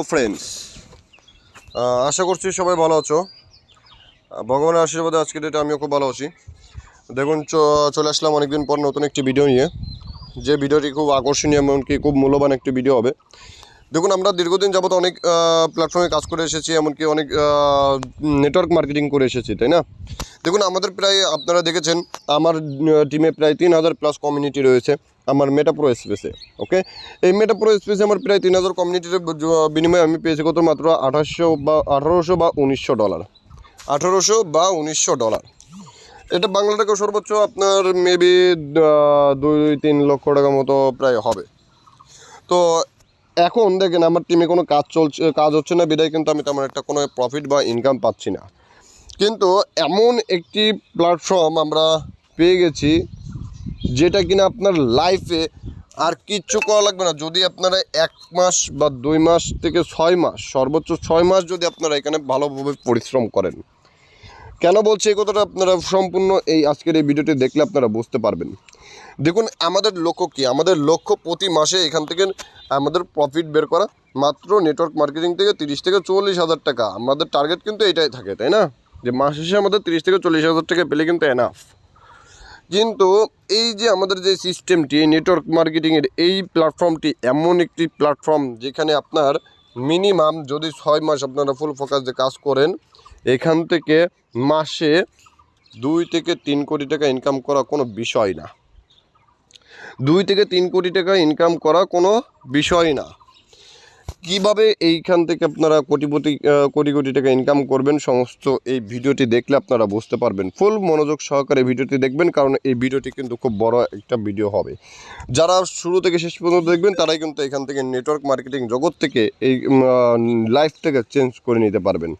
তো ফ্রেন্ডস আশা করছি সবাই ভালো আছো। ভগবানের আশীর্বাদে আজকের ডেটে আমিও খুব ভালো আছি। দেখুন চলে আসলাম অনেকদিন পর নতুন একটি ভিডিও নিয়ে। যে ভিডিওটি খুব আকর্ষণীয় এমনকি খুব মূল্যবান একটি ভিডিও হবে। দেখুন, আমরা দীর্ঘদিন যাবত অনেক প্ল্যাটফর্মে কাজ করে এসেছি, এমনকি অনেক নেটওয়ার্ক মার্কেটিং করে এসেছি, তাই না? দেখুন, আমাদের প্রায়, আপনারা দেখেছেন, আমার টিমে প্রায় তিন হাজার প্লাস কমিউনিটি রয়েছে। আমার মেটাপ্রো স্পেসে ওকে এই মেটাপ্রো স্পেসে আমার প্রায় তিন হাজার কমিউনিটির বিনিময়ে আমি পেয়েছি কত মাত্র? আঠাশশো বা আঠারোশো বা উনিশশো ডলার আঠারোশো বা উনিশশো ডলার এটা বাংলা টাকা সর্বোচ্চ আপনার মেবি দুই, তিন লক্ষ টাকা মতো প্রায় হবে। তো এখন দেখেন, আমার টিমে কোনো কাজ চলছে, কাজ হচ্ছে না, বিদায় কিন্তু আমি তেমন একটা কোনো প্রফিট বা ইনকাম পাচ্ছি না। কিন্তু এমন একটি প্ল্যাটফর্ম আমরা পেয়ে গেছি যেটা কিনা আপনার লাইফে আর কিচ্ছু করা লাগবে না। যদি আপনারা এক মাস বা দুই মাস থেকে ছয় মাস, সর্বোচ্চ ছয় মাস যদি আপনারা এখানে ভালোভাবে পরিশ্রম করেন। কেন বলছি এই কথাটা? আপনারা সম্পূর্ণ এই আজকের এই ভিডিওটি দেখলে আপনারা বুঝতে পারবেন। দেখুন, আমাদের লক্ষ্য কি? আমাদের লক্ষ্য প্রতি মাসে এখান থেকে আমাদের প্রফিট বের করা। মাত্র নেটওয়ার্ক মার্কেটিং থেকে তিরিশ থেকে চল্লিশ হাজার টাকা। আমাদের টার্গেট কিন্তু এটাই থাকে, তাই না? যে মাস শেষে আমাদের তিরিশ থেকে চল্লিশ হাজার টাকা পেলে কিন্তু এনাফ কিন্তু এই যে আমাদের যে সিস্টেমটি নেটওয়ার্ক মার্কেটিংয়ের এই প্ল্যাটফর্মটি এমন একটি প্ল্যাটফর্ম যেখানে আপনার মিনিমাম যদি ছয় মাস আপনারা ফুল ফোকাস দিয়ে কাজ করেন, এখান থেকে মাসে দুই থেকে তিন কোটি টাকা ইনকাম করা কোনো বিষয় না। দুই থেকে তিন কোটি টাকা ইনকাম করা কোনো বিষয় না। কীভাবে এইখান থেকে আপনারা কোটিপতি কোটি কোটি টাকা ইনকাম করবেন, সমস্ত এই ভিডিওটি দেখলে আপনারা বুঝতে পারবেন। ফুল মনোযোগ সহকারে ভিডিওটি দেখবেন, কারণ এই ভিডিওটি কিন্তু খুব বড় একটা ভিডিও হবে। যারা শুরু থেকে শেষ পর্যন্ত দেখবেন, তারাই কিন্তু এখান থেকে নেটওয়ার্ক মার্কেটিং জগৎ থেকে এই লাইফটাকে চেঞ্জ করে নিতে পারবেন।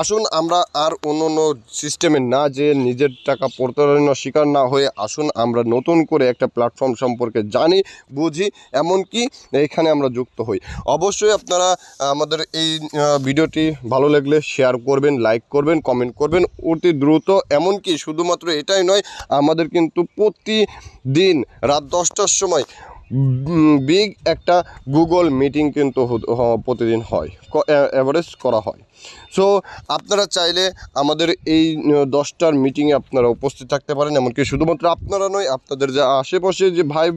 আসুন আমরা আর অন্য অন্য সিস্টেমে না যে নিজের টাকা প্রতারণার শিকার না হয়ে আসুন, আমরা নতুন করে একটা প্ল্যাটফর্ম সম্পর্কে জানি, বুঝি, এমনকি এখানে আমরা যুক্ত হই। অবশ্যই আপনারা আমাদের এই ভিডিওটি ভালো লাগলে শেয়ার করবেন লাইক করবেন কমেন্ট করবেন অতি দ্রুত, এমনকি শুধুমাত্র এটাই নয়, আমাদের কিন্তু প্রতিদিন রাত দশটার সময় বিগ একটা গুগল মিটিং কিন্তু প্রতিদিন হয় অ্যাভারেজ করা হয়। সো, আপনারা চাইলে আমাদের এই দশটার মিটিংয়ে আপনারা উপস্থিত থাকতে পারেন, এমনকি শুধুমাত্র আপনারা নয়, আপনাদের যে আশেপাশে যে ভাই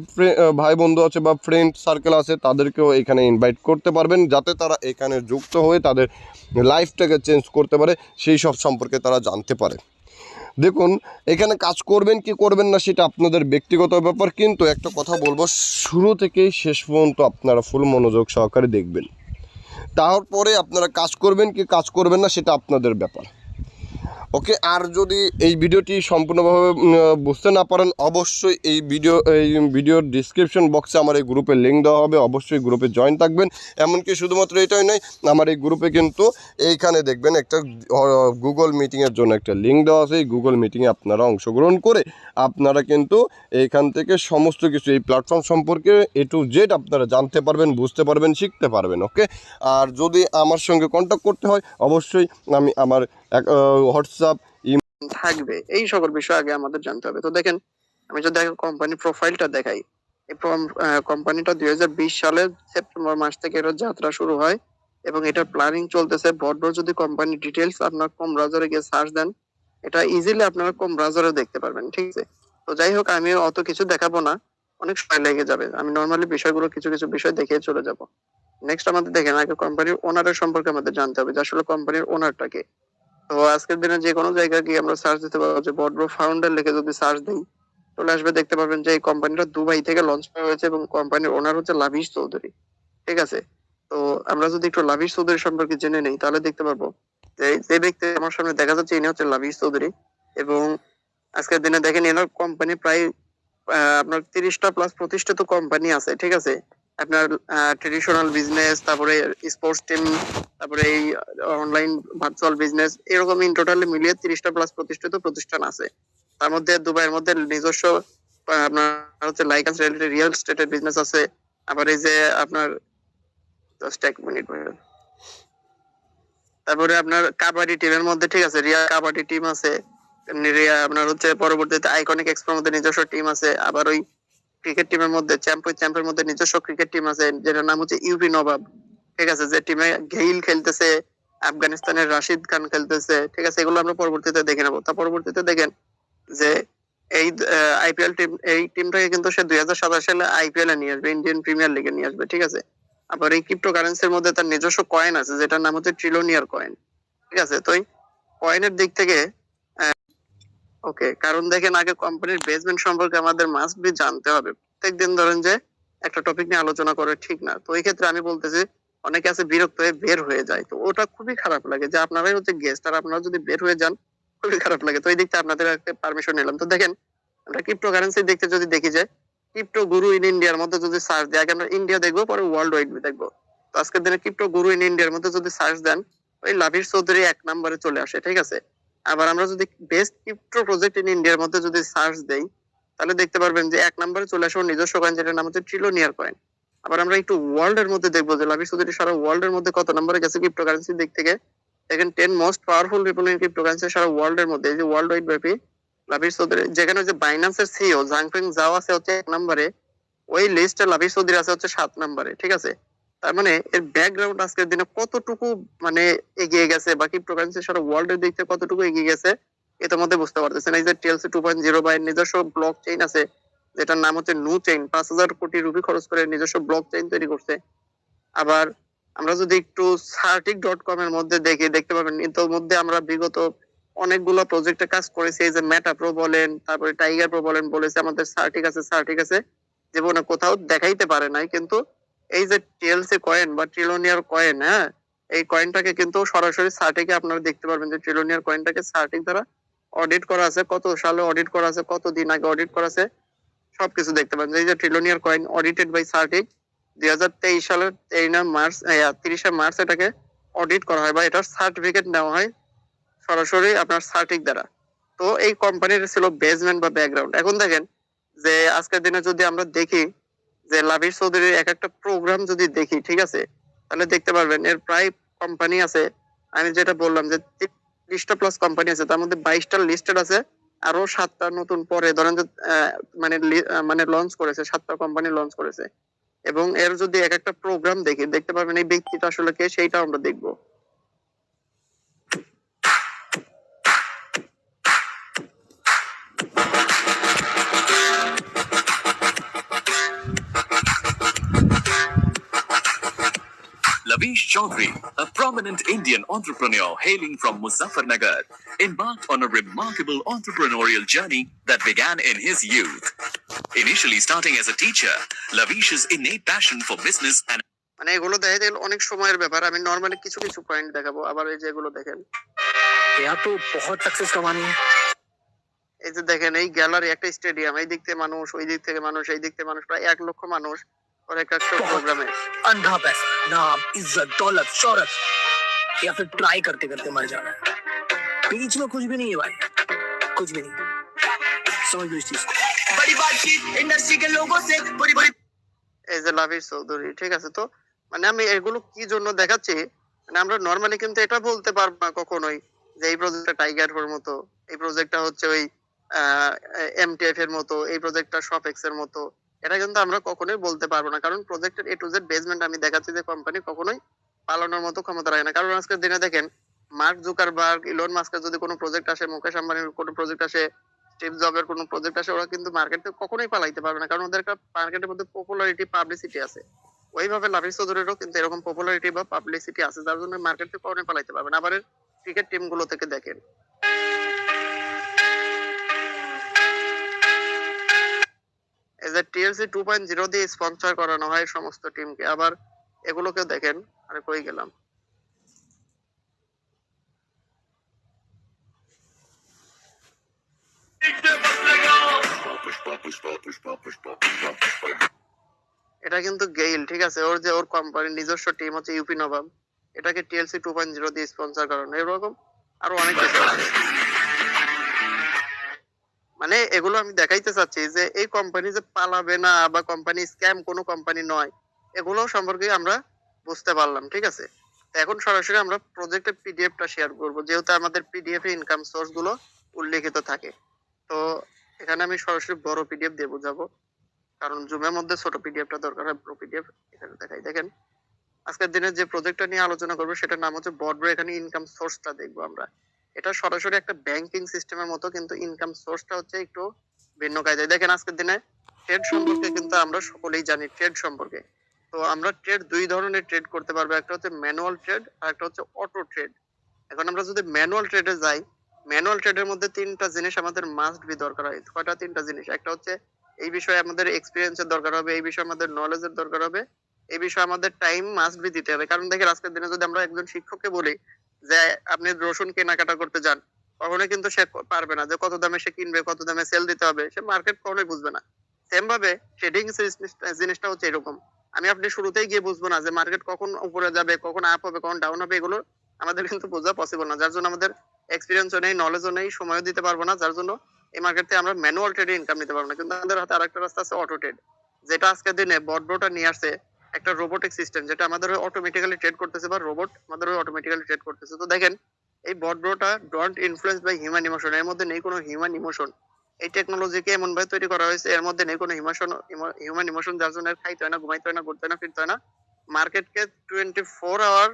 ভাই বন্ধু আছে বা ফ্রেন্ড সার্কেল আছে, তাদেরকেও এখানে ইনভাইট করতে পারবেন, যাতে তারা এখানে যুক্ত হয়ে তাদের লাইফটাকে চেঞ্জ করতে পারে, সেই সব সম্পর্কে তারা জানতে পারে। দেখুন, এখানে কাজ করবেন কি করবেন না সেটা আপনাদের ব্যক্তিগত ব্যাপার, কিন্তু একটা কথা বলব, শুরু থেকে শেষ পর্যন্ত আপনারা ফুল মনোযোগ সহকারে দেখবেন। তারপরে আপনারা কাজ করবেন কি কাজ করবেন না সেটা আপনাদের ব্যাপার। ওকে, আর যদি এই ভিডিওটি সম্পূর্ণভাবে বুঝতে না পারেন, অবশ্যই এই ভিডিও, এই ভিডিওর ডিসক্রিপশন বক্সে আমার এই গ্রুপের লিঙ্ক দেওয়া হবে, অবশ্যই গ্রুপে জয়েন থাকবেন। এমনকি শুধুমাত্র এটাই নয়, আমার এই গ্রুপে কিন্তু এইখানে দেখবেন একটা গুগল মিটিংয়ের জন্য একটা লিঙ্ক দেওয়া আছে, এই গুগল মিটিংয়ে আপনারা অংশগ্রহণ করে আপনারা কিন্তু এইখান থেকে সমস্ত কিছু, এই প্ল্যাটফর্ম সম্পর্কে এ টু জেড আপনারা জানতে পারবেন, বুঝতে পারবেন, শিখতে পারবেন ওকে আর যদি আমার সঙ্গে কন্ট্যাক্ট করতে হয়, অবশ্যই আমি আমার হোয়াটসঅ্যাপ থাকবে। এই সকল বিষয় আগে আমাদের জানতে হবে। তো দেখেন, আমি যদি কোম্পানির প্রোফাইলটা দেখাই, এই কোম্পানিটা দুই সালের সেপ্টেম্বর মাস থেকে এর যাত্রা শুরু হয় এবং এটার প্ল্যানিং চলতেছে। বড় যদি কোম্পানি ডিটেলস আপনার কম ব্রাউজারে গিয়ে সার্চ দেন, এটা ইজিলি আপনারা কম ব্রাউজারে দেখতে পারবেন, ঠিক আছে? তো যাই হোক, আমি অত কিছু দেখাবো না। অনেক সময় লেগে যাবে। আমি নর্মালি বিষয়গুলো কিছু কিছু বিষয় দেখে চলে যাব। নেক্সট আমাদের দেখেন, আগে কোম্পানির ওনারের সম্পর্কে আমাদের জানতে হবে যে আসলে কোম্পানির ওনারটা কে। তো আজকের দিনে যে কোনো গিয়ে আমরা সার্চ দিতে পারব, যে ফাউন্ডার লিখে যদি সার্চ দিই আসবে, দেখতে পারবেন যে এই কোম্পানিটা দুবাই থেকে লঞ্চ করা হয়েছে এবং কোম্পানির ওনার হচ্ছে লাভিশ চৌধুরী। ঠিক আছে? তো আমরা যদি একটু লাভিশ চৌধুরী সম্পর্কে জেনে নেই, তাহলে দেখতে পারব যে যে ব্যক্তি আমার সামনে দেখা যাচ্ছে, ইনি হচ্ছে লাভিশ চৌধুরী এবং আজকের দিনে দেখেন এনার কোম্পানি প্রায় আপনার তিরিশটা প্লাস প্রতিষ্ঠিত কোম্পানি আছে, ঠিক আছে? আপনার ট্রেডিশনাল বিজনেস তারপরে স্পোর্টস টিম তারপরে এই অনলাইন ভার্চুয়াল বিজনেস এরকম ইন টোটালি মিলিয়ে তিরিশটা প্লাস প্রতিষ্ঠিত প্রতিষ্ঠান আছে। তার মধ্যে দুবাইয়ের মধ্যে নিজস্ব আপনার হচ্ছে লাইকান্স রিলেটেড রিয়েল স্টেটের বিজনেস আছে। আবার এই যে আপনার জাস্ট এক মিনিট তারপরে আপনার কাবাডি টিমের মধ্যে ঠিক আছে রিয়া কাবাডি টিম আছে। আপনার হচ্ছে পরবর্তীতে আইকনিক এক্সপোর মধ্যে নিজস্ব টিম আছে। আবার ওই ক্রিকেট টিমের মধ্যে, চ্যাম্পিয়ন, চ্যাম্পের মধ্যে নিজস্ব ক্রিকেট টিম আছে, যেটার নাম হচ্ছে ইউপি নবাব। ঠিক আছে, যে টিমে গেইল খেলতেছে, আফগানিস্তানের রাশিদ খান খেলতেছে। ঠিক আছে, এগুলো আমরা পরবর্তীতে দেখে নেব। তা পরবর্তীতে দেখেন যে এই আইপিএল টিম, এই টিমটাকে কিন্তু সে দুই হাজার সাতাশ সালে আইপিএল এ নিয়ে আসবে, ইন্ডিয়ান প্রিমিয়ার লিগে নিয়ে আসবে। ঠিক আছে, আবার এই ক্রিপ্টো কারেন্সির মধ্যে তার নিজস্ব কয়েন আছে, যেটার নাম হচ্ছে ট্রিলোনিয়ার কয়েন ঠিক আছে, তো কয়েনের দিক থেকে ওকে, কারণ দেখেন আগে কোম্পানির বেসমেন্ট সম্পর্কে আমাদের মাস্ট বি জানতে হবে। প্রত্যেকদিন ধরেন যে একটা টপিক নিয়ে আলোচনা করে ঠিক না। তো এই ক্ষেত্রে আমি বলতেছি, অনেকে আছে বিরক্ত হয়ে বের হয়ে যায়। তো ওটা খুবই খারাপ লাগে যে আপনারাই হচ্ছে গেস্ট আর আপনারা যদি বের হয়ে যান, খুবই খারাপ লাগে। তো এই দিক থেকে আপনাদের একটা পারমিশন নিলাম। তো দেখেন, আমরা ক্রিপ্টো কারেন্সি দেখতে যদি দেখি যে ক্রিপ্টো গুরু ইন ইন্ডিয়ার মধ্যে যদি সার্চ দিই আগে আমরা ইন্ডিয়া দেখব, পরে ওয়ার্ল্ড ওয়াইড দেখব। তো আজকের দিনে ক্রিপ্টো গুরু ইন ইন্ডিয়ার মধ্যে যদি সার্চ দেন, ওই লাভির চৌধুরী এক নম্বরে চলে আসে, ঠিক আছে? আবার আমরা যদি বেস্ট ক্রিপ্টো প্রজেক্ট ইন ইন্ডিয়ার মধ্যে যদি সার্চ দেই, তাহলে দেখতে পারবেন যে এক নম্বরে চলে আসে ওর নিজস্ব কয়েন যেটার নাম হচ্ছে ট্রিলোনিয়ার কয়েন আবার আমরা একটু ওয়ার্ল্ড এর মধ্যে দেখব যে লাভির চৌধুরী সারা ওয়ার্ল্ড এর মধ্যে কত নম্বরে গেছে ক্রিপ্টো কারেন্সির দিক থেকে। দেখেন ten most powerful people in crypto currency Sara world এর মধ্যে, এই যে ওয়ার্ল্ড ওয়াইড ব্যাপী লাভির চৌধুরী যেখানে যে বাইন্যান্সের সিও জাংফেং জাও আছে হচ্ছে এক নম্বরে ওই লিস্টে লাভির চৌধুরী আছে হচ্ছে সাত নম্বরে ঠিক আছে? তার মানে এর ব্যাকগ্রাউন্ড আজকের দিনে কতটুকু মানে এগিয়ে গেছে বা ক্রিপ্টোকারেন্সি সারা ওয়ার্ল্ড এর দিক থেকে কতটুকু এগিয়ে গেছে এটার মধ্যে বুঝতে পারতেছেন। এই যে TLC two point zero by নিজস্ব ব্লক চেইন আছে, যেটার নাম হচ্ছে নু চেইন পাঁচ হাজার কোটি রুপি খরচ করে নিজস্ব ব্লক চেইন তৈরি করছে। আবার আমরা যদি একটু সার্টিক ডট কম এর মধ্যে দেখি, দেখতে পাবেন, এর মধ্যে আমরা বিগত অনেকগুলো প্রজেক্টে কাজ করেছি। এই যে মেটা প্রো বলেন, তারপরে টাইগার প্রো বলেন, বলেছে আমাদের সার্টিক আছে সার্টিক আছে। জীবনে কোথাও দেখাইতে পারে নাই, কিন্তু এই যে টিএলসি কয়েন বা ট্রিলোনিয়ার কয়েন হ্যাঁ? এই কয়েনটাকে কিন্তু সরাসরি সার্টিকে আপনারা দেখতে পারবেন যে ট্রিলোনিয়ার কয়েনটাকে সার্টিক দ্বারা অডিট করা আছে। কত সালে অডিট করা আছে, কত দিন আগে অডিট করা আছে, সবকিছু দেখতে পাবেন এই যে trillionaire coin audited by CertiK দুই হাজার তেইশ সালের তেইশে মার্চ তিরিশে মার্চ এটাকে অডিট করা হয় বা এটার সার্টিফিকেট নেওয়া হয় সরাসরি আপনার সার্টিক দ্বারা। তো এই কোম্পানির ছিল বেসমেন্ট বা ব্যাকগ্রাউন্ড এখন দেখেন যে আজকের দিনে যদি আমরা দেখি যে লাভির চৌধুরীর এক একটা প্রোগ্রাম যদি দেখি, ঠিক আছে? তাহলে দেখতে পারবেন, এর প্রায় কোম্পানি আছে, আমি যেটা বললাম যে তিরিশটা প্লাস কোম্পানি আছে, তার মধ্যে বাইশটা লিস্টেড আছে আরও সাতটা নতুন পরে, ধরেন যে মানে মানে লঞ্চ করেছে, সাতটা কোম্পানি লঞ্চ করেছে। এবং এর যদি এক একটা প্রোগ্রাম দেখি, দেখতে পারবেন এই ব্যক্তিটা আসলে কে সেইটা আমরা দেখব। Chaudhary, a prominent Indian entrepreneur hailing from Muzaffarnagar, embarked on a remarkable entrepreneurial journey that began in his youth. Initially starting as a teacher, Lavish's innate passion for business and মানে এগুলো দেখা অনেক সময়ের ব্যাপার আমি নরমালি কিছু কিছু point দেখাবো আবার এই যেগুলো দেখেন তো বহুত সাকসেস এই যে দেখেন এই গ্যালারি একটা স্টেডিয়াম এই দিক থেকে মানুষ ওই দিক থেকে মানুষ এই দিক থেকে মানুষ প্রায় এক লক্ষ মানুষ ওর এক একটা প্রোগ্রামে अंधा पैसा नाम इज्जत दौलत शोहरत या फिर ट्राई करते करते मर जाना बीच में कुछ भी नहीं है भाई कुछ भी नहीं समझ लो इस चीज को बड़ी बातचीत इंडस्ट्री के लोगों से बड़ी बड़ी এই যে লাভির চৌধুরী ঠিক আছে তো মানে আমি এগুলো কি জন্য দেখাচ্ছি মানে আমরা নর্মালি কিন্তু এটা বলতে পারবো না কখনোই যে এই প্রজেক্টটা টাইগার এর মতো এই প্রজেক্টটা হচ্ছে ওই এমটিএফ এর মতো এই প্রজেক্টটা শপেক্স এর মতো এটা কিন্তু আমরা কখনোই বলতে পারব না। কারণ প্রজেক্টের এ টু জেড বেসমেন্ট আমি দেখাচ্ছি যে কোম্পানি কখনোই পালানোর মতো ক্ষমতা রাখে না। কারণ আজকের দিনে দেখেন, মার্ক জুকারবার্গ, ইলন মাস্কের যদি কোনো প্রজেক্ট আসে, মুকেশ আম্বানির কোনো প্রজেক্ট আসে, স্টিভ জবের কোনো প্রজেক্ট আসে, ওরা কিন্তু মার্কেট কখনোই পালাইতে পারবে না। কারণ ওদের একটা মার্কেটের মধ্যে পপুলারিটি পাবলিসিটি আছে। ওইভাবে লাভিস চৌধুরীরও কিন্তু এরকম পপুলারিটি বা পাবলিসিটি আছে, যার জন্য মার্কেট কখনোই পালাইতে পারবে না। আবার ক্রিকেট টিমগুলো থেকে দেখেন। যে টু পয়েন্ট জিরো দিয়ে স্পন্সর করানো হয় সমস্ত টিমকে আবার এগুলোকেও দেখেন কই গেলাম। এটা কিন্তু গেইল ঠিক আছে? ওর যে, ওর কোম্পানির নিজস্ব টিম হচ্ছে ইউপি নবাব এটাকে টিএলসি টু পয়েন্ট জিরো দিয়ে স্পন্সর করানো এরকম আরও অনেক কিছু আছে। মানে এগুলো আমি দেখাইতে চাচ্ছি যে এই কোম্পানি যে পালাবে না বা কোম্পানি স্ক্যাম কোনো কোম্পানি নয়, এগুলো সম্পর্কে আমরা বুঝতে পারলাম, ঠিক আছে? এখন সরাসরি আমরা প্রজেক্টের পিডিএফটা শেয়ার করব, যেহেতু আমাদের পিডিএফ এ ইনকাম সোর্সগুলো উল্লেখিত থাকে। তো এখানে আমি সরাসরি বড় পিডিএফ দিয়ে বোঝাবো কারণ জুমের মধ্যে ছোট পিডিএফটা দরকার হয়, বড় পিডিএফ এখানে দেখাই। দেখেন, আজকের দিনে যে প্রজেক্টটা নিয়ে আলোচনা করব, সেটার নাম হচ্ছে বডব্রো এখানে ইনকাম সোর্সটা দেখব আমরা। এটা সরাসরি একটা ব্যাংকিং সিস্টেমের মতো, কিন্তু ইনকাম সোর্সটা হচ্ছে একটু ভিন্ন কায়দায়। দেখেন আজকের দিনে ট্রেড সম্পর্কে কিন্তু আমরা সকলেই জানি ট্রেড সম্পর্কে। তো আমরা ট্রেড দুই ধরনের ট্রেড করতে পারব। একটা হচ্ছে ম্যানুয়াল ট্রেড আর একটা হচ্ছে অটো ট্রেড এখন আমরা যদি ম্যানুয়াল ট্রেডে যাই ম্যানুয়াল ট্রেডের মধ্যে তিনটা জিনিস আমাদের মাস্ট বি দরকার হয়। কয়টা? তিনটা জিনিস। একটা হচ্ছে এই বিষয়ে আমাদের এক্সপিরিয়েন্সের দরকার হবে, এই বিষয়ে আমাদের নলেজের দরকার হবে, এই বিষয়ে আমাদের টাইম মাস্ট বি দিতে হবে। কারণ দেখেন আজকের দিনে যদি আমরা একজন শিক্ষককে বলি যে আপনি রসুন কেনাকাটা করতে যান, কখনোই কিন্তু সে পারবে না যে কত দামে সে কিনবে, কত দামে সেল দিতে হবে, সে মার্কেট কখনোই বুঝবে না। সেম ভাবে ট্রেডিং জিনিসটা হচ্ছে এরকম। আমি আপনি শুরুতেই গিয়ে বুঝব না যে মার্কেট কখন উপরে যাবে, কখন আপ হবে, কখন ডাউন হবে, এগুলো আমাদের কিন্তু বোঝা পসিবল না। যার জন্য আমাদের এক্সপিরিয়েন্সও নেই নলেজও নেই, সময়ও দিতে পারব না। যার জন্য এই মার্কেট আমরা ম্যানুয়াল ট্রেডে ইনকাম নিতে পারব না। কিন্তু আমাদের হাতে আরেকটা রাস্তা আছে অটো ট্রেড যেটা আজকের দিনে বডব্রোটা নিয়ে আসছে একটা রোবোটিক সিস্টেম যেটা আমাদের অটোমেটিক্যালি ট্রেড করতেছে বা রোবট আমাদের অটোমেটিক্যালি ট্রেড করতেছে। তো দেখেন, এই বডব্রোটা don't influence by human emotion এর মধ্যে নেই কোনো হিউম্যান ইমোশন এই টেকনোলজিকে এমন ভাবে তৈরি করা হয়েছে, এর মধ্যে নেই কোনো ইমোশন হিউম্যান ইমোশন যার জন্য খাইতে হয় না, ঘুমাইতে হয় না, ঘুরতে হয় না, ফিরতে হয় না। মার্কেটকে টোয়েন্টি ফোর আওয়ার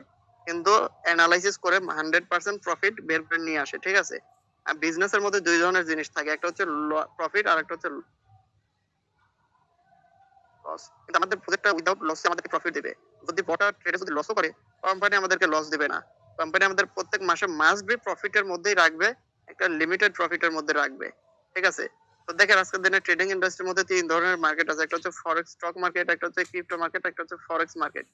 কিন্তু অ্যানালাইসিস করে হান্ড্রেড পার্সেন্ট প্রফিট বের করে নিয়ে আসে, ঠিক আছে? আর বিজনেসের মধ্যে দুই ধরনের জিনিস থাকে, একটা হচ্ছে প্রফিট আর একটা হচ্ছে লস কিন্তু আমাদের প্রজেক্টটা উইদাউট লস আমাদেরকে প্রফিট দেবে। যদি বটা ট্রেডে যদি লসও করে কোম্পানি আমাদেরকে লস দিবে না। কোম্পানি আমাদের প্রত্যেক মাসে মাস বি প্রফিটের মধ্যেই রাখবে, একটা লিমিটেড প্রফিটের মধ্যে রাখবে। ঠিক আছে? তো দেখেন আজকের দিনে ট্রেডিং ইন্ডাস্ট্রির মধ্যে তিন ধরনের মার্কেট আছে। একটা হচ্ছে ফরেক্স স্টক মার্কেট একটা হচ্ছে ক্রিপ্টো মার্কেট একটা হচ্ছে ফরেক্স মার্কেট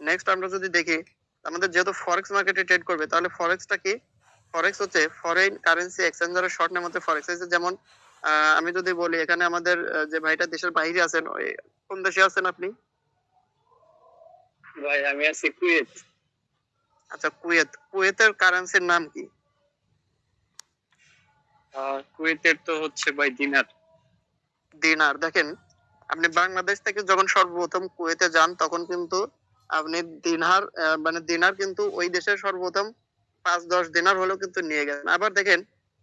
নেক্সট আমরা যদি দেখি, আমাদের যেহেতু ফরেক্স মার্কেটে ট্রেড করবে, তাহলে ফরেক্সটা কি? ফরেক্স হচ্ছে ফরেন কারেন্সি এক্সচেঞ্জারের শর্ট নাম হচ্ছে ফরেক্স যেমন আমি যদি বলি এখানে আমাদের যে ভাইটা দেশের বাইরে আছেন কোন দেশে আছেন আপনি? ভাই আমি আছি কুয়েত। আচ্ছা কুয়েত। কুয়েতের কারেন্সির নাম কি? কুয়েতের তো হচ্ছে ভাই দিনার। দিনার। দেখেন আপনি বাংলাদেশ থেকে যখন সর্বপ্রথম কুয়েতে যান তখন কিন্তু আপনি দিনার মানে দিনার কিন্তু ওই দেশের সর্বপ্রথম পাঁচ দশ দিনার হলেও কিন্তু নিয়ে গেছেন আবার দেখেন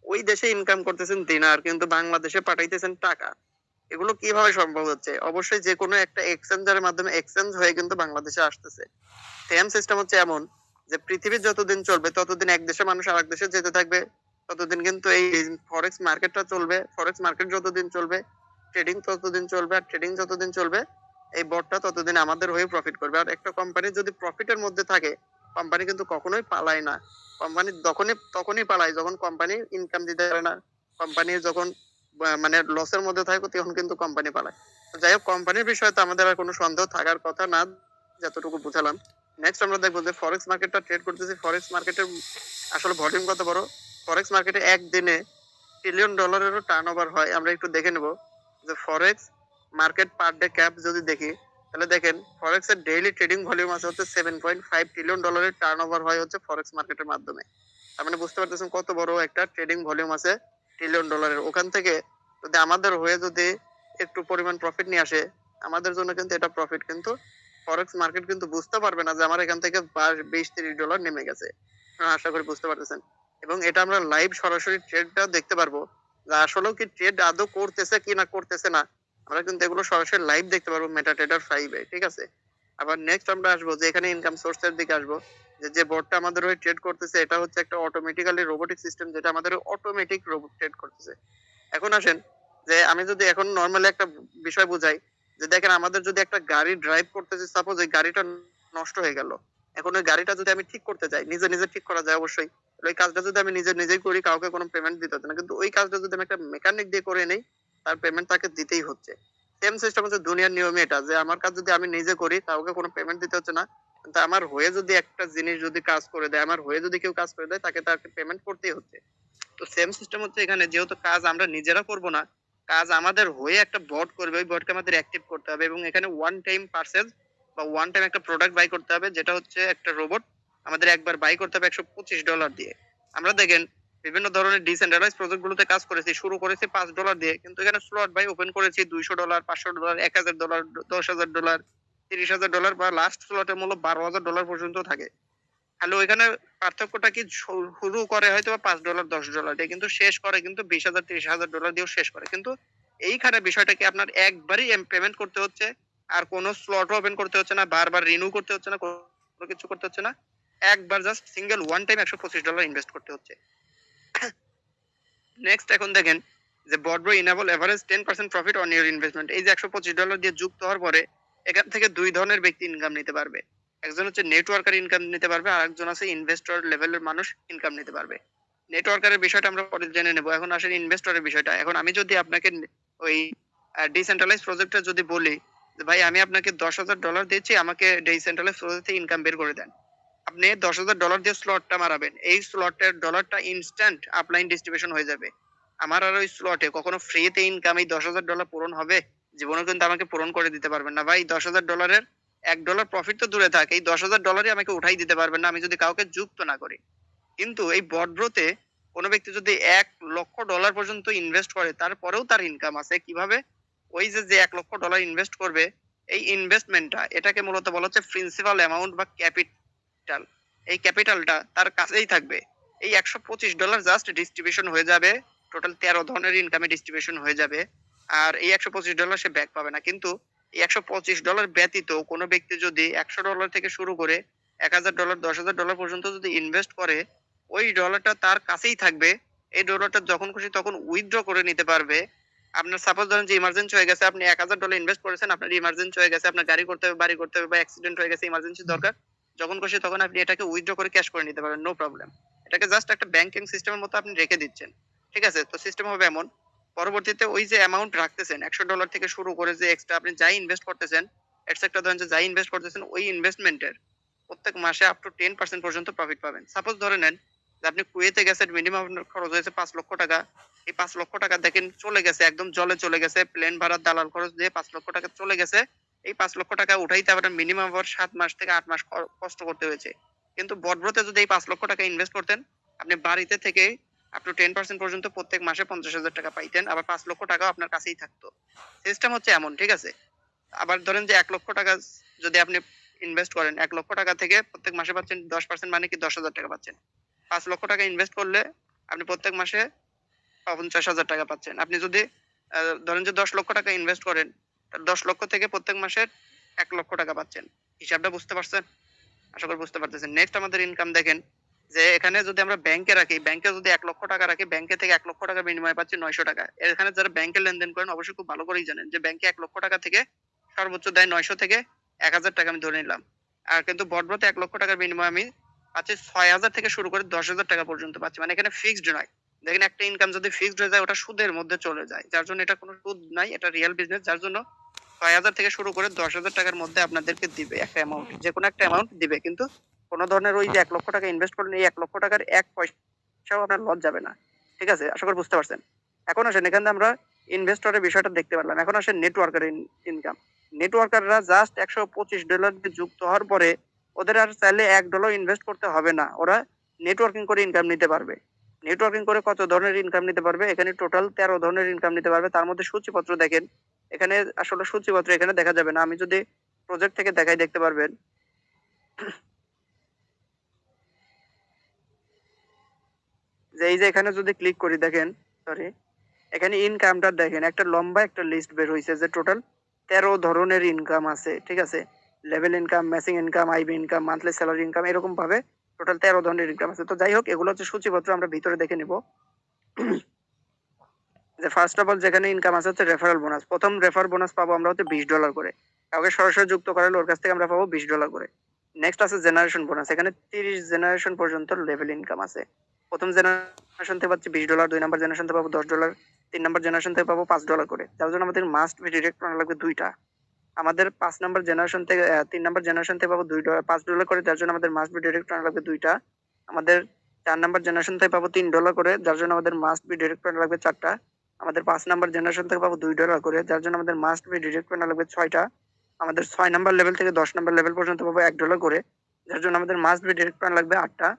ওই দেশে ইনকাম করতেছেন দিনার, কিন্তু বাংলাদেশে পাঠাইতেছেন টাকা। এগুলো কীভাবে সম্ভব হচ্ছে? অবশ্যই যে কোনো একটা এক্সচেঞ্জারের মাধ্যমে এক্সচেঞ্জ হয়ে কিন্তু বাংলাদেশে আসতেছে। সেম সিস্টেম হচ্ছে এমন যে পৃথিবীর যতদিন চলবে, ততদিন এক দেশে মানুষ আরেক দেশে যেতে থাকবে। ততদিন কিন্তু এই ফরেক্স মার্কেটটা চলবে। ফরেক্স মার্কেট যতদিন চলবে ট্রেডিং ততদিন চলবে, আর ট্রেডিং যতদিন চলবে, এই বটটা ততদিন আমাদের হয়ে প্রফিট করবে। আর একটা কোম্পানি যদি প্রফিটের মধ্যে থাকে কোম্পানি কিন্তু কখনোই পালায় না। কোম্পানি তখনই তখনই পালায় যখন কোম্পানি ইনকাম দিতে পারে না। কোম্পানি যখন মানে লসের মধ্যে থাকে তখন কিন্তু কোম্পানি পালায়। যাই হোক কোম্পানির বিষয়ে তো আমাদের আর কোনো সন্দেহ থাকার কথা না, যতটুকু বুঝালাম। নেক্সট আমরা দেখব যে ফরেক্স মার্কেটটা ট্রেড করতেছি। ফরেক্স মার্কেটের আসলে ভলিউম কত বড়? ফরেক্স মার্কেটে একদিনে ট্রিলিয়ন ডলারেরও টার্ন হয়। আমরা একটু দেখে নেব যে forex market per day cap যদি দেখি তাহলে দেখেন ফরেক্স এর ডেইলি ট্রেডিং ভলিউম আছে হচ্ছে সেভেন পয়েন্ট ফাইভ ট্রিলিয়ন ডলারের টার্ন ওভার হয় হচ্ছে ফরেক্স মার্কেটের মাধ্যমে। তার মানে বুঝতে পারতেছেন কত বড় একটা ট্রেডিং ভলিউম আছে ট্রিলিয়ন ডলারের ওখান থেকে যদি আমাদের হয়ে যদি একটু পরিমাণ প্রফিট নিয়ে আসে, আমাদের জন্য কিন্তু এটা প্রফিট কিন্তু ফরেক্স মার্কেট কিন্তু বুঝতে পারবে না যে আমার এখান থেকে বিশ তিরিশ ডলার নেমে গেছে। আপনারা আশা করি বুঝতে পারতেছেন। এবং এটা আমরা লাইভ সরাসরি ট্রেডটা দেখতে পারব যে আসলেও কি ট্রেড আদৌ করতেছে কি না করতেছে না। আমরা কিন্তু এগুলো সরাসরি লাইভ দেখতে পারব মেটা ট্রেডার ফাইভে ঠিক আছে? আবার নেক্সট আমরা আসব যে এখানে ইনকাম সোর্সের দিকে আসব, যে যে বোর্ডটা আমাদের হয়ে ট্রেড করতেছে, এটা হচ্ছে একটা অটোমেটিক্যালি রোবোটিক সিস্টেম যেটা আমাদের অটোমেটিক রোবট ট্রেড করতেছে। এখন আসেন, যে আমি যদি এখন নর্মালি একটা বিষয় বুঝাই, যে দেখেন আমাদের যদি একটা গাড়ি ড্রাইভ করতেছি সাপোজ ওই গাড়িটা নষ্ট হয়ে গেল, এখন ওই গাড়িটা যদি আমি ঠিক করতে চাই, নিজে নিজে ঠিক করা যায় অবশ্যই ওই কাজটা যদি আমি নিজে নিজেই করি, কাউকে কোনো পেমেন্ট দিতে হচ্ছে না, কিন্তু ওই কাজটা যদি আমি একটা মেকানিক দিয়ে করে নেই তার পেমেন্ট তাকে দিতেই হচ্ছে। সেম সিস্টেম হচ্ছে দুনিয়ার নিয়মে এটা, যে আমার কাজ যদি আমি নিজে করি, কাউকে কোনো পেমেন্ট দিতে হচ্ছে না। কিন্তু আমার হয়ে যদি একটা জিনিস যদি কাজ করে দেয়, আমার হয়ে যদি কেউ কাজ করে দেয়, তাকে তাকে পেমেন্ট করতেই হচ্ছে। তো সেম সিস্টেম হচ্ছে এখানে, যেহেতু কাজ আমরা নিজেরা করব না, কাজ আমাদের হয়ে একটা বট করবে, ওই বটকে আমাদের অ্যাক্টিভ করতে হবে এবং এখানে ওয়ান টাইম পার্সেল বা ওয়ান টাইম একটা প্রোডাক্ট বাই করতে হবে, যেটা হচ্ছে একটা রোবট আমাদের একবার বাই করতে হবে একশো পঁচিশ ডলার দিয়ে। আমরা দেখেন বিভিন্ন ধরনের ডিসেন্ট্রালাইজ প্রজেক্ট গুলোতে কাজ করেছি, শুরু করেছি পাঁচ ডলার দিয়ে। কিন্তু এখানে স্লট বাই ওপেন করেছি দুইশো ডলার পাঁচশো ডলার এক হাজার ডলার দশ হাজার ডলার তিরিশ হাজার ডলার বা লাস্ট স্লটের মূল্য বারো হাজার ডলার পর্যন্ত থাকে। তাহলে ওইখানে পার্থক্যটা কি শুরু করে হয়তো বা পাঁচ ডলার দশ ডলার দিয়ে, কিন্তু শেষ করে কিন্তু বিশ হাজার, তিরিশ হাজার ডলার দিয়েও শেষ করে। কিন্তু এইখানে বিষয়টা কি আপনার একবারই পেমেন্ট করতে হচ্ছে? আর কোনো স্লট ওপেন করতে হচ্ছে না, বারবার রিনিউ করতে হচ্ছে না, কোনো কিছু করতে হচ্ছে না। একবার জাস্ট সিঙ্গেল ওয়ান টাইম একশো পঁচিশ ডলার ইনভেস্ট করতে হচ্ছে। নেক্সট এখন দেখেন যে বডব্রো enable average ten percent profit on your investment এই যে একশো পঁচিশ ডলার দিয়ে যুক্ত হওয়ার পরে এখান থেকে দুই ধরনের ব্যক্তি ইনকাম নিতে পারবে। একজন হচ্ছে নেটওয়ার্কার ইনকাম নিতে পারবে, আর একজন আছে ইনভেস্টর লেভেলের মানুষ ইনকাম নিতে পারবে। নেটওয়ার্কারের বিষয়টা আমরা পরে জেনে নেব। এখন আসেন ইনভেস্টরের বিষয়টা। এখন আমি যদি আপনাকে ওই ডিসেন্ট্রালাইজ প্রজেক্টটা যদি বলি ভাই আমি আপনাকে দশ হাজার ডলার দিচ্ছি আমাকে ডিসেন্ট্রালাইজ প্রজেক্ট থেকে ইনকাম বের করে দেন। আপনি দশ হাজার ডলার দিয়ে স্লটটা মারাবেন, এই স্লটের ডলারটা ইনস্ট্যান্ট আপলাইন ডিস্ট্রিবিউশন হয়ে যাবে। আমার আর ওই স্লটে কখনো ফ্রিতে ইনকাম এই দশ হাজার ডলার পূরণ হবে? জীবনে কিন্তু আমাকে পূরণ করে দিতে পারবেন না ভাই। দশ হাজার ডলারের এক ডলার প্রফিট তো দূরে থাকে। এই দশ হাজার ডলারই আমাকে উঠাই দিতে পারবেন না, আমি যদি কাউকে যুক্ত না করি। কিন্তু এই বডব্রোতে কোনো ব্যক্তি যদি এক লক্ষ ডলার পর্যন্ত ইনভেস্ট করে, তারপরেও তার ইনকাম আছে। কীভাবে? ওই যে যে এক লক্ষ ডলার ইনভেস্ট করবে, এই ইনভেস্টমেন্টটা এটাকে মূলত বলা হচ্ছে প্রিন্সিপাল অ্যামাউন্ট বা ক্যাপিটাল এই ক্যাপিটালটা তার কাছেই থাকবে। এই একশো পঁচিশ ডলার জাস্ট ডিস্ট্রিবিউশন হয়ে যাবে। টোটাল তেরো ধরনের ইনকামে ডিস্ট্রিবিউশন হয়ে যাবে। আর এই একশো পঁচিশ ডলার সে ব্যাক পাবে না। কিন্তু এই একশো পঁচিশ ডলার ব্যতীত কোনো ব্যক্তি যদি একশো ডলার থেকে শুরু করে এক হাজার ডলার দশ হাজার ডলার পর্যন্ত যদি ইনভেস্ট করে ওই ডলারটা তার কাছেই থাকবে। এই ডলারটা যখন খুশি তখন উইথড্র করে নিতে পারবে। আপনার সাপোজ ধরেন যে ইমার্জেন্সি হয়ে গেছে আপনি এক হাজার ডলার ইনভেস্ট করেছেন আপনার ইমার্জেন্সি হয়ে গেছে আপনার গাড়ি করতে হবে বাড়ি করতে হবে বা অ্যাক্সিডেন্ট হয়ে গেছে ইমার্জেন্সি দরকার যখন খুশি তখন আপনি এটাকে উইথড্র করে ক্যাশ করে নিতে পারবেন নো প্রবলেম এটাকে জাস্ট একটা ব্যাংকিং সিস্টেমের মতো আপনি রেখে দিচ্ছেন, ঠিক আছে? তো সিস্টেম হবে এমন, পরবর্তীতে ওই যে অ্যামাউন্ট রাখতেছেন, একশো ডলার থেকে শুরু করে যে এক্সট্রা আপনি যাই ইনভেস্ট করতেছেন এটসেট্রা ধরেন যে যাই ইনভেস্ট করতেছেন, ওই ইনভেস্টমেন্টের প্রত্যেক মাসে আপ টু টেন পার্সেন্ট পর্যন্ত প্রফিট পাবেন। সাপোজ ধরে নেন যে আপনি কুয়েতে গেছেন মিনিমাম আপনার খরচ হয়েছে পাঁচ লক্ষ টাকা। এই পাঁচ লক্ষ টাকা দেখেন চলে গেছে, একদম জলে চলে গেছে প্লেন ভাড়া দালাল খরচ দিয়ে পাঁচ লক্ষ টাকা চলে গেছে। এই পাঁচ লক্ষ টাকা উঠাইতে আপনার মিনিমাম আবার সাত মাস থেকে আট মাস কষ্ট করতে হয়েছে। কিন্তু বটব্রোতে যদি এই পাঁচ লক্ষ টাকা ইনভেস্ট করতেন, আপনি বাড়িতে থেকে আপ টু টেন পার্সেন্ট পর্যন্ত প্রত্যেক মাসে পঞ্চাশ হাজার টাকা পাইতেন, আবার পাঁচ লক্ষ টাকাও আপনার কাছেই থাকতো। সিস্টেম হচ্ছে এমন, ঠিক আছে? আবার ধরেন যে এক লক্ষ টাকা যদি আপনি ইনভেস্ট করেন, এক লক্ষ টাকা থেকে প্রত্যেক মাসে পাচ্ছেন দশ পার্সেন্ট মানে কি দশ হাজার টাকা পাচ্ছেন। পাঁচ লক্ষ টাকা ইনভেস্ট করলে আপনি প্রত্যেক মাসে পঞ্চাশ হাজার টাকা পাচ্ছেন। আপনি যদি ধরেন যে দশ লক্ষ টাকা ইনভেস্ট করেন দশ লক্ষ থেকে প্রত্যেক মাসে এক লক্ষ টাকা পাচ্ছেন। হিসাবটা বুঝতে পারছেন? আশা করি বুঝতে পারতেছেন। নেক্সট আমাদের ইনকাম দেখেন, যে এখানে যদি আমরা ব্যাংকে রাখি ব্যাংকে যদি এক লক্ষ টাকা রাখি ব্যাংকে থেকে এক লক্ষ টাকা বিনিময়ে পাচ্ছি নয়শো টাকা। এখানে যারা ব্যাংকে লেনদেন করেন, অবশ্যই খুব ভালো করেই জানেন যে ব্যাংকে এক লক্ষ টাকা থেকে সর্বোচ্চ দেয় নয়শো থেকে এক হাজার টাকা আমি ধরে নিলাম। আর কিন্তু বটব্রতে এক লক্ষ টাকার বিনিময়ে আমি পাচ্ছি ছয় হাজার থেকে শুরু করে দশ হাজার টাকা পর্যন্ত পাচ্ছি। মানে এখানে ফিক্সড নয়। দেখেন একটা ইনকাম যদি ফিক্সড হয়ে যায়, ওটা সুদের মধ্যে চলে যায়। যার জন্য এটা কোনো সুদ নাই, এটা রিয়েল বিজনেস যার জন্য ছয় হাজার থেকে শুরু করে দশ হাজার টাকার মধ্যে আপনাদেরকে দিবে একটা অ্যামাউন্ট যে কোনো একটা অ্যামাউন্ট দিবে। কিন্তু কোনো ধরনের ওই যে এক লক্ষ টাকা ইনভেস্ট করলেন এই এক লক্ষ টাকার এক পয়সাও আপনার লস যাবে না। ঠিক আছে? আশা করি বুঝতে পারছেন? এখন আসেন, এখান আমরা ইনভেস্টরের বিষয়টা দেখতে পারলাম। এখন আসেন নেটওয়ার্কের ইনকাম নেটওয়ার্কাররা জাস্ট একশো পঁচিশ ডলার দিয়ে যুক্ত হওয়ার পরে ওদের আর চাইলে এক ডলার ইনভেস্ট করতে হবে না। ওরা নেটওয়ার্কিং করে ইনকাম নিতে পারবে। নেটওয়ার্কিং করে কত ধরনের ইনকাম নিতে পারবে? এখানে টোটাল তেরো ধরনের ইনকাম নিতে পারবে। তার মধ্যে সূচিপত্র দেখেন। এখানে আসলে সূচিপত্র এখানে দেখা যাবে না। আমি যদি প্রজেক্ট থেকে দেখাই দেখতে পারবেন। যে এই যে এখানে যদি ক্লিক করি দেখেন সরি এখানে ইনকামটা দেখেন, একটা লম্বা একটা লিস্ট বের হয়েছে যে টোটাল তেরো ধরনের ইনকাম আছে, ঠিক আছে? Level income matching income IB income monthly salary income এরকম ভাবে টোটাল তেরো ধরনের ইনকাম আছে। তো যাই হোক, এগুলো হচ্ছে সূচিপত্র, আমরা ভিতরে দেখে নিব। যে ফার্স্ট অফ অল যেখানে ইনকাম আছে হচ্ছে রেফারেল বোনাস প্রথম রেফার বোনাস পাবো আমরা হচ্ছে বিশ ডলার করে। কাউকে সরাসরি যুক্ত করালে ওর কাছ থেকে আমরা পাবো বিশ ডলার করে। নেক্সট আছে জেনারেশন বোনাস এখানে তিরিশ জেনারেশন পর্যন্ত লেভেল ইনকাম আছে। প্রথম জেনারেশন থেকে পাচ্ছি বিশ ডলার দুই নাম্বার জেনারেশন থেকে পাবো দশ ডলার তিন নাম্বার জেনারেশন থেকে পাবো পাঁচ ডলার করে। যার জন্য আমাদের মাস্ট ডিরেক্ট লাগবে দুইটা। আমাদের পাঁচ নাম্বার জেনারেশন থেকে তিন নাম্বার জেনারেশন থেকে পাবো দুই ডলার পাঁচ ডলার করে, যার জন্য আমাদের মাস্ট বি ডিরেক্ট করা লাগবে দুইটা। আমাদের চার নাম্বার জেনারেশন থেকে পাবো তিন ডলার করে, যার জন্য আমাদের মাস্ট বি ডিরেক্ট করা লাগবে চারটা। আমাদের পাঁচ নাম্বার জেনারেশন থেকে পাবো দুই ডলার করে, যার জন্য আমাদের মাস্ট বি ডিরেক্ট করা লাগবে ছয়টা। আমাদের ছয় নাম্বার লেভেল থেকে দশ নাম্বার লেভেল পর্যন্ত পাবো এক ডলার করে, যার জন্য আমাদের মাস্ট বি ডিরেক্ট করা লাগবে আটটা।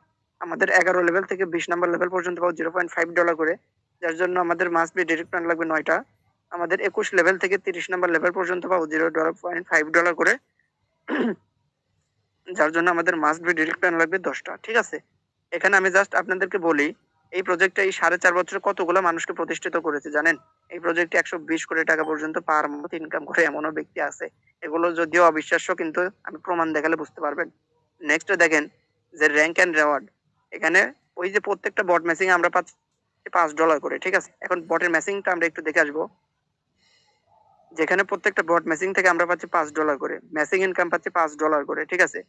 আমাদের এগারো লেভেল থেকে বিশ নাম্বার লেভেল পর্যন্ত পাবো জিরো পয়েন্ট ফাইভ ডলার করে, যার জন্য আমাদের মাস্ট বি ডিরেক্ট প্ল্যান লাগবে নয়টা। আমাদের একুশ লেভেল থেকে তিরিশ নাম্বার লেভেল পর্যন্ত পাবো zero dollar point five dollar করে। যার জন্য আমাদের মাস্ট বি ডিরেক্ট প্ল্যান লাগবে দশটা, ঠিক আছে? এখানে আমি জাস্ট আপনাদেরকে বলি, এই প্রজেক্টটা এই সাড়ে চার বছরে কতগুলো মানুষকে প্রতিষ্ঠিত করেছে, জানেন? এই প্রজেক্টে একশো বিশ কোটি টাকা পর্যন্ত পার মান্থ ইনকাম করে এমনও ব্যক্তি আছে। এগুলো যদিও অবিশ্বাস্য, কিন্তু আমি প্রমাণ দেখালে বুঝতে পারবেন। নেক্সট দেখেন যে র্যাঙ্ক অ্যান্ড রেওয়ার্ড এখানে ওই যে প্রত্যেকটা বট ম্যাচিং আমরা পাচ্ছি পাঁচ ডলার করে, ঠিক আছে? এখন বটের ম্যাচিংটা আমরা একটু দেখে আসব। যেখানে প্রত্যেকটা বট ম্যাচিং থেকে আমরা পাচ্ছি পাঁচ ডলার করে। ম্যাচিং ইনকাম পাচ্ছি পাঁচ ডলার করে, ঠিক আছে?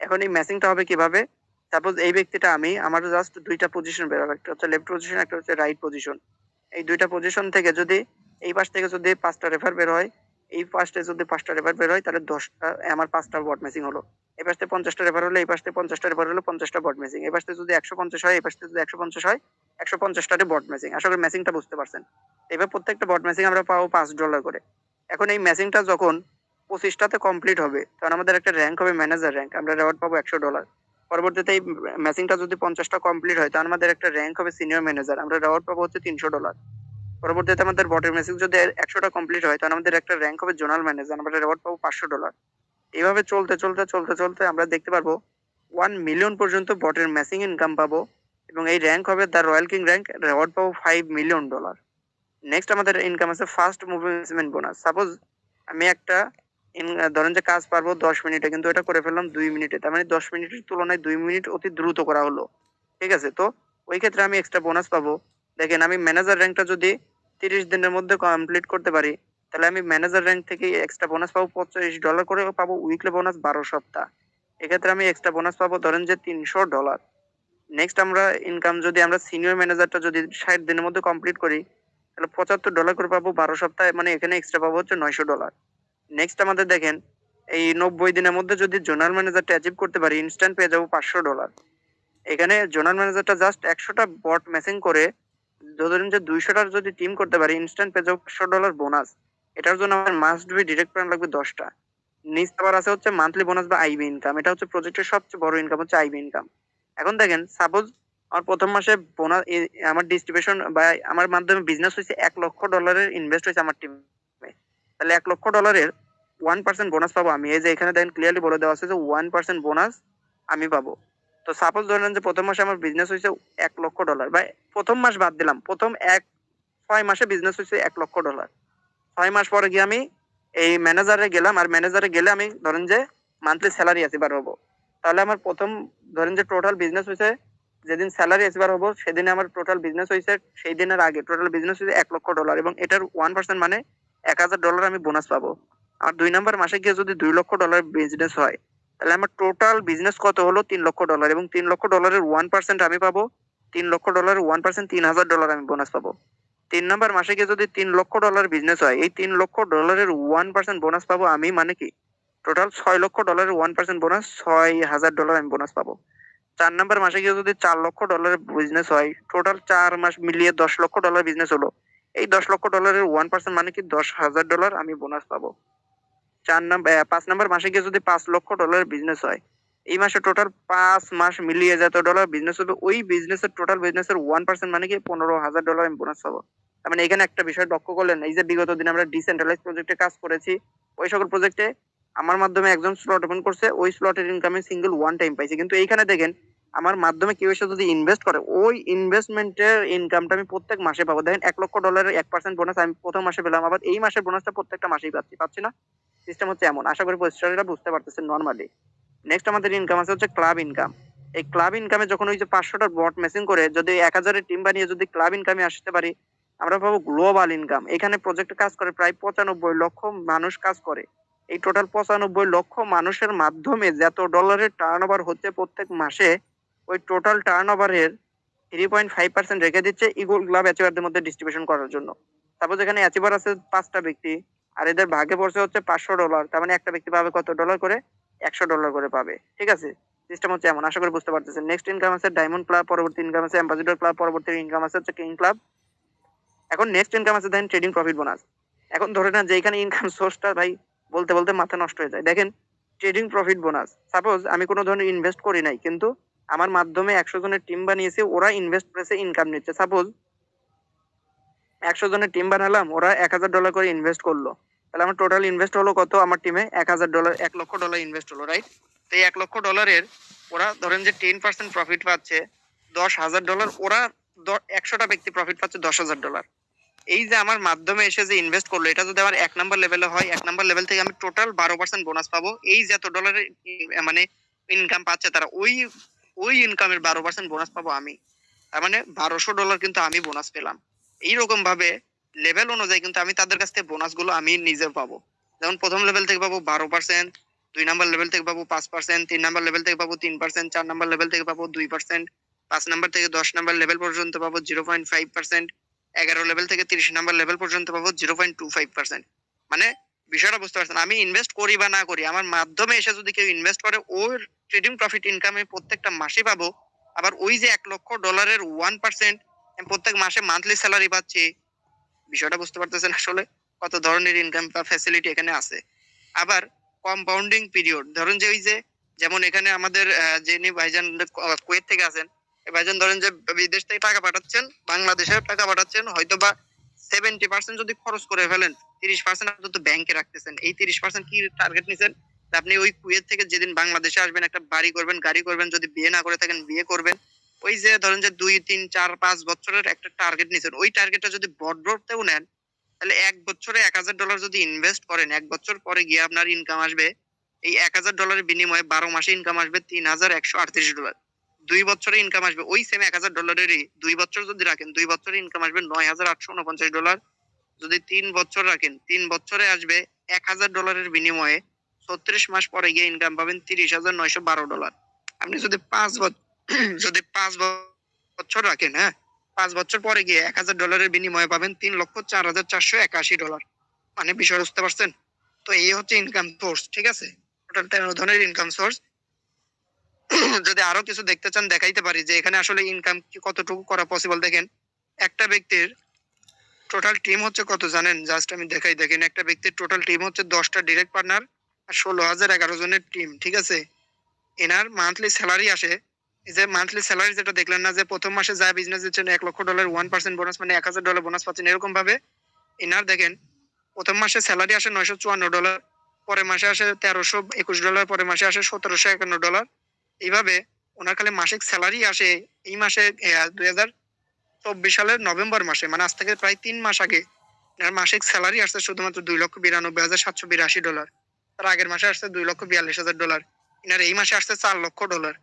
এখন এই ম্যাচিংটা হবে কীভাবে? সাপোজ এই ব্যক্তিটা আমি, আমার জাস্ট দুইটা পজিশন বেরোবে একটা হচ্ছে লেফট পজিশন একটা হচ্ছে রাইট পজিশন এই দুইটা পজিশন থেকে যদি, এই পাশ থেকে যদি পাঁচটা রেফার বের হয়, এই পাশে যদি পাঁচটা রেফার বের হয়, তাহলে দশটা আমার পাঁচটা বট ম্যাচিং হলো। এই পাশে পঞ্চাশটা রেফার হলো, এই পাশে পঞ্চাশটা রেফার হলো, পঞ্চাশটা বট ম্যাচিং এই পাশে যদি একশো পঞ্চাশ হয়, এই পাশে যদি একশো পঞ্চাশ হয়, একশো পঞ্চাশটাতে বট ম্যাচিং আশা করি ম্যাচিংটা বুঝতে পারছেন। এবার প্রত্যেকটা বট ম্যাচিং আমরা পাবো পাঁচ ডলার করে। এখন এই ম্যাচিংটা যখন পঁচিশটাতে কমপ্লিট হবে, তখন আমাদের একটা র্যাঙ্ক হবে ম্যানেজার র্যাঙ্ক আমরা রেওয়ার্ড পাবো একশো ডলার পরবর্তীতে এই ম্যাচিংটা যদি পঞ্চাশটা কমপ্লিট হয় তাহলে আমাদের একটা র্যাঙ্ক হবে সিনিয়র ম্যানেজার আমরা রেওয়ার্ড পাবো হচ্ছে তিনশো ডলার পরবর্তীতে আমাদের বটের ম্যাচিং যদি একশোটা কমপ্লিট হয় তাহলে আমাদের একটা র্যাঙ্ক হবে জোনাল ম্যানেজার আমরা রেওয়ার্ড পাবো পাঁচশো ডলার এইভাবে চলতে চলতে চলতে চলতে আমরা দেখতে পারব ওয়ান মিলিয়ন পর্যন্ত বটের ম্যাচিং ইনকাম পাবো, এবং এই র্যাঙ্ক হবে the royal king rank reward পাবো ফাইভ মিলিয়ন ডলার নেক্সট আমাদের ইনকাম আছে ফার্স্ট মুভমেন্ট বোনাস সাপোজ আমি একটা ধরেন যে কাজ পারব দশ মিনিটে, কিন্তু এটা করে ফেললাম দুই মিনিটে। তার মানে দশ মিনিটের তুলনায় দুই মিনিট অতি দ্রুত করা হলো। ঠিক আছে? তো ওই ক্ষেত্রে আমি এক্সট্রা বোনাস পাবো। দেখেন, আমি ম্যানেজার র্যাঙ্কটা যদি তিরিশ দিনের মধ্যে কমপ্লিট করতে পারি, তাহলে আমি ম্যানেজার র্যাঙ্ক থেকে এক্সট্রা বোনাস পাবো পঁচিশ ডলার করে, পাবো উইকলি বোনাস বারো সপ্তাহ। এক্ষেত্রে আমি এক্সট্রা বোনাস পাবো ধরেন যে তিনশো ডলার নেক্সট আমরা ইনকাম যদি আমরা সিনিয়র ম্যানেজারটা যদি ষাট দিনের মধ্যে কমপ্লিট করি তাহলে পঁচাত্তর ডলার করে পাবো, বারো সপ্তাহে মানে এখানে এক্সট্রা পাবো হচ্ছে নয়শো ডলার নেক্সট আমাদের দেখেন, এই নব্বই দিনের মধ্যে যদি জোনাল ম্যানেজারটা অ্যাচিভ করতে পারি ইনস্ট্যান্ট পেয়ে যাব পাঁচশো ডলার এখানে জোনাল ম্যানেজারটা জাস্ট একশোটা বট ম্যাচিং করে, ধরেন যে দুইশোটার যদি টিম করতে পারি ইনস্ট্যান্ট পেয়ে যাব পাঁচশো ডলার বোনাস এটার জন্য আমার মাস্ট বি ডিরেক্ট প্ল্যান লাগবে দশটা। নেক্সট আবার আছে হচ্ছে মান্থলি বোনাস বা আইবি ইনকাম এটা হচ্ছে প্রজেক্টের সবচেয়ে বড় ইনকাম হচ্ছে আইবি ইনকাম এখন দেখেন সাপোজ আমার প্রথম মাসে বোনাস আমার ডিস্ট্রিবিউশন বা আমার মাধ্যমে বিজনেস হয়েছে এক লক্ষ ডলারের ইনভেস্ট হয়েছে আমার টিমে তাহলে এক লক্ষ ডলারের ওয়ান পার্সেন্ট বোনাস পাবো আমি। এই যে এখানে দেখেন ক্লিয়ারলি বলে দেওয়া আছে যে ওয়ান পার্সেন্ট বোনাস আমি পাবো। তো সাপোজ ধরেন যে প্রথম মাসে আমার বিজনেস হয়েছে এক লক্ষ ডলার বা প্রথম মাস বাদ দিলাম, প্রথম এক, ছয় মাসে বিজনেস হয়েছে এক লক্ষ ডলার ছয় মাস পরে গিয়ে আমি এই ম্যানেজারে গেলাম, আর ম্যানেজারে গেলে আমি ধরেন যে মান্থলি স্যালারি আসিবার হব। তাহলে আমার প্রথম ধরেন যে টোটাল বিজনেস হয়েছে যেদিন স্যালারি আসিবার হব, সেদিনে আমার টোটাল বিজনেস হয়েছে সেই দিনের আগে। টোটাল বিজনেস হয়েছে এক লক্ষ ডলার এবং এটার ওয়ান পার্সেন্ট মানে এক হাজার ডলার আমি বোনাস পাবো। আর দুই নাম্বার মাসে গিয়ে যদি দুই লক্ষ ডলার বিজনেস হয়, তাহলে আমার টোটাল বিজনেস কত হলো? তিন লক্ষ ডলার এবং তিন লক্ষ ডলারের ওয়ান পার্সেন্ট আমি পাবো। তিন লক্ষ ডলারের ওয়ান পার্সেন্ট তিন হাজার ডলার আমি বোনাস পাবো। তিন নাম্বার মাসে গিয়ে যদি তিন লক্ষ ডলার বিজনেস হয়, এই তিন লক্ষ ডলারের ওয়ান পার্সেন্ট বোনাস পাবো আমি মানে কি? টোটাল ছয় লক্ষ ডলারের ওয়ান পার্সেন্ট বোনাস ছয় হাজার ডলার আমি বোনাস পাবো। চার নাম্বার মাসে গিয়ে যদি চার লক্ষ ডলারের বিজনেস হয় টোটাল চার মাস মিলিয়ে দশ লক্ষ ডলার বিজনেস হলো। এই দশ লক্ষ ডলারের ওয়ান পার্সেন্ট মানে কি দশ হাজার ডলার আমি বোনাস পাবো। চার নাম্বার পাঁচ নাম্বার মাসে গিয়ে যদি পাঁচ লক্ষ ডলার বিজনেস হয়, এই মাসে টোটাল পাঁচ মাস মিলিয়ে যত ডলার বিজনেস হবে, ওই বিজনেসের টোটাল বিজনেসের ওয়ান পার্সেন্ট মানে কি পনেরো হাজার ডলার আমি বোনাস পাবো। তার মানে এখানে একটা বিষয় লক্ষ্য করলেন, এই যে বিগত দিনে আমরা ডিসেন্ট্রালাইজ প্রজেক্টে কাজ করেছি, ওই সকল প্রজেক্টে আমার মাধ্যমে একজন স্লট ওপেন করছে, ওই স্লটের ইনকামে সিঙ্গেল ওয়ান টাইম পাইছে। কিন্তু এইখানে দেখেন, আমার মাধ্যমে কেউ এসে যদি ইনভেস্ট করে, ওই ইনভেস্টমেন্টের ইনকামটা আমি প্রত্যেক মাসে পাবো। দেখেন, এক লক্ষ ডলারের এক পার্সেন্ট বোনাস আমি প্রথম মাসে পেলাম, আবার এই মাসের বোনাসটা প্রত্যেকটা মাসেই পাচ্ছি। পাচ্ছি না? সিস্টেম হচ্ছে এমন। আশা করি প্রতিষ্ঠানীরা বুঝতে পারতেছেন নর্মালি নেক্সট আমাদের ইনকাম আছে হচ্ছে ক্লাব ইনকাম এই ক্লাব ইনকামে যখন ওই যে পাঁচশোটা বট মেসিং করে, যদি এক হাজারের টিম বানিয়ে যদি ক্লাব ইনকামে আসতে পারি, আমরা পাবো গ্লোবাল ইনকাম এখানে প্রজেক্টে কাজ করে প্রায় পঁচানব্বই লক্ষ মানুষ কাজ করে। এই টোটাল পঁচানব্বই লক্ষ মানুষের মাধ্যমে যত ডলারের টার্ন ওভার হচ্ছে প্রত্যেক মাসে, ওই টোটাল টার্ন ওভারের থ্রি পয়েন্ট ফাইভ পার্সেন্ট রেখে দিচ্ছে ইগল ক্লাব অ্যাচিভারদের মধ্যে ডিস্ট্রিবিউশন করার জন্য। সাপোজ এখানে অ্যাচিভার আছে পাঁচটা ব্যক্তি, আর এদের ভাগে পড়ছে হচ্ছে পাঁচশো ডলার তার মানে একটা ব্যক্তি পাবে কত ডলার করে? একশো ডলার করে পাবে, ঠিক আছে? সিস্টেম হচ্ছে এমন, আশা করি বুঝতে পারতেছেন। নেক্সট ইনকাম আছে ডায়মন্ড ক্লাব পরবর্তী ইনকাম আছে অ্যাম্বাসিডর ক্লাব পরবর্তী ইনকাম আছে হচ্ছে কিং ক্লাব এখন নেক্সট ইনকাম আছে দেন ট্রেডিং প্রফিট বোনাস এখন ধরে না যে এখানে ইনকাম সোর্সটা ভাই বলতে বলতে মাথা নষ্ট হয়ে যায়। দেখেন ট্রেডিং প্রফিট বোনাস সাপোজ আমি কোনো ধরনের ইনভেস্ট করি নাই, কিন্তু আমার মাধ্যমে একশো জনের টিম বানিয়েছে, ওরা ইনভেস্ট করেছে ইনকাম নিচ্ছে। সাপোজ একশো জনের টিম বানালাম, ওরা এক হাজার ডলার করে ইনভেস্ট করল। তাহলে আমার টোটাল ইনভেস্ট হলো কত? আমার টিমে এক হাজার ডলার এক লক্ষ ডলার ইনভেস্ট হলো রাইট তো এই এক লক্ষ ডলারের ওরা ধরেন যে টেন পার্সেন্ট প্রফিট পাচ্ছে, দশ হাজার ডলার ওরা একশোটা ব্যক্তি প্রফিট পাচ্ছে দশ হাজার ডলার এই যে আমার মাধ্যমে এসে যে ইনভেস্ট করল, এটা যদি আমার এক নাম্বার লেভেলে হয়, এক নাম্বার লেভেল থেকে আমি টোটাল বারো পার্সেন্ট বোনাস পাবো। এই যে এত মানে ইনকাম পাচ্ছে তারা, ওই ওই ইনকামের বারো পার্সেন্ট বোনাস পাবো আমি। তার মানে বারোশো ডলার কিন্তু আমি বোনাস পেলাম। এইরকম ভাবে লেভেল অনুযায়ী কিন্তু আমি তাদের কাছ থেকে বোনাসগুলো আমি নিজে পাবো। যেমন প্রথম লেভেল থেকে পাবো বারো পার্সেন্ট দুই নাম্বার লেভেল থেকে পাবো পাঁচ পার্সেন্ট তিন নাম্বার লেভেল থেকে পাবো তিন পার্সেন্ট চার নাম্বার লেভেল থেকে পাবো দুই পার্সেন্ট পাঁচ নাম্বার থেকে দশ নাম্বার লেভেল পর্যন্ত পাবো জিরো পয়েন্ট ফাইভ পার্সেন্ট এগারো লেভেল থেকে তিরিশ নাম্বার লেভেল পর্যন্ত পাবো zero point two five percent মানে বিষয়টা বুঝতে পারছেন, আমি ইনভেস্ট করি বা না করি, আমার মাধ্যমে এসে যদি কেউ ইনভেস্ট করে, ওর ট্রেডিং প্রফিট ইনকাম আমি প্রত্যেকটা মাসে পাবো। আবার ওই যে এক লক্ষ ডলারের ওয়ান পার্সেন্ট আমি প্রত্যেক মাসে মান্থলি স্যালারি পাচ্ছি। বিষয়টা বুঝতে পারতেছেন আসলে কত ধরনের ইনকাম বা ফ্যাসিলিটি এখানে আছে। আবার কম্পাউন্ডিং পিরিয়ড ধরুন যে ওই যে, যেমন এখানে আমাদের যিনি ভাইজান কুয়েত থেকে আছেন ভাইজান ধরেন যে বিদেশ থেকে টাকা পাঠাচ্ছেন বাংলাদেশে টাকা পাঠাচ্ছেন হয়তো বা সেভেন্টি পার্সেন্ট যদি খরচ করে ফেলেন, তিরিশ পার্সেন্ট আপাতত ব্যাংকে রাখতেছেন। এই তিরিশ পার্সেন্ট কি টার্গেট নিছেন? আপনি ওই কুয়েত থেকে যেদিন বাংলাদেশে আসবেন, একটা বাড়ি করবেন, গাড়ি করবেন, যদি বিয়ে না করে থাকেন, বিয়ে করবেন, ওই যে ধরেন যে দুই, তিন, চার, পাঁচ বছরের একটা টার্গেট নিছেন। ওই টার্গেটটা যদি বড়তেও নেন, তাহলে এক বছরে এক হাজার ডলার যদি ইনভেস্ট করেন, এক বছর পরে গিয়ে আপনার ইনকাম আসবে, এই এক হাজার ডলারের বিনিময়ে বারো মাসে ইনকাম আসবে তিন হাজার একশো আটত্রিশ ডলার দুই বছরে ইনকাম আসবে। ওই সেম এক হাজার ডলারেরই দুই বছর যদি রাখেন, দুই বছরে ইনকাম আসবে নয় হাজার আটশো উনপঞ্চাশ ডলার যদি তিন বছর রাখেন, তিন বছরে আসবে এক হাজার ডলারের বিনিময়ে ছত্রিশ মাস পরে গিয়ে ইনকাম পাবেন তিরিশ হাজার নয়শো বারো ডলার আপনি যদি পাঁচ বছর যদি পাঁচ বছর রাখেন হ্যাঁ? পাঁচ বছর পরে গিয়ে এক হাজার ডলারের বিনিময়ে পাবেন তিন লক্ষ চার হাজার চারশো একাশি ডলার মানে বিষয় বুঝতে পারছেন? তো এই হচ্ছে ইনকাম সোর্স ঠিক আছে? টোটাল তেরো ধরনের ইনকাম সোর্স যদি আরও কিছু দেখতে চান, দেখাইতে পারি যে এখানে আসলে ইনকাম কতটুকু করা পসিবল দেখেন, একটা ব্যক্তির টোটাল টিম হচ্ছে কত জানেন? জাস্ট আমি দেখাই, দেখেন, একটা ব্যক্তির টোটাল টিম হচ্ছে দশটা ডিরেক্ট পার্টনার আর ষোলো হাজার এগারো জনের টিম ঠিক আছে? এনার মান্থলি স্যালারি আসে, এই যে মান্থলি স্যালারি যেটা দেখলেন না, যে প্রথম মাসে যা বিজনেস দিচ্ছেন, এক লক্ষ ডলার ওয়ান পার্সেন্ট বোনাস মানে এক হাজার ডলার বোনাস পাচ্ছেন, এরকম ভাবে এনার দেখেন, প্রথম মাসে স্যালারি আসে নয়শো চুয়ান্ন ডলার পরের মাসে আসে তেরোশো একুশ ডলার পরের মাসে আসে সতেরোশো একান্ন ডলার এইভাবে ওনার খালি মাসিক স্যালারি আসে এই মাসে দুই হাজার চব্বিশ সালের নভেম্বর মাসে মানে আজ থেকে প্রায় তিন মাস আগে এনার মাসিক স্যালারি আসছে শুধুমাত্র দুই লক্ষ বিরানব্বই হাজার সাতশো বিরাশি ডলার তার আগের মাসে আসছে দুই লক্ষ বিয়াল্লিশ হাজার ডলার এনার এই মাসে আসছে চার লক্ষ ডলার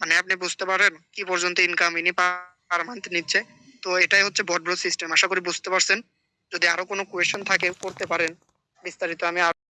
মানে আপনি বুঝতে পারেন কি পর্যন্ত ইনকাম ইনি পার মান্থ নিচ্ছে। তো এটাই হচ্ছে বট ব্রো সিস্টেম আশা করি বুঝতে পারছেন। যদি আরও কোনো কোয়েশ্চেন থাকে, করতে পারেন। বিস্তারিত আমি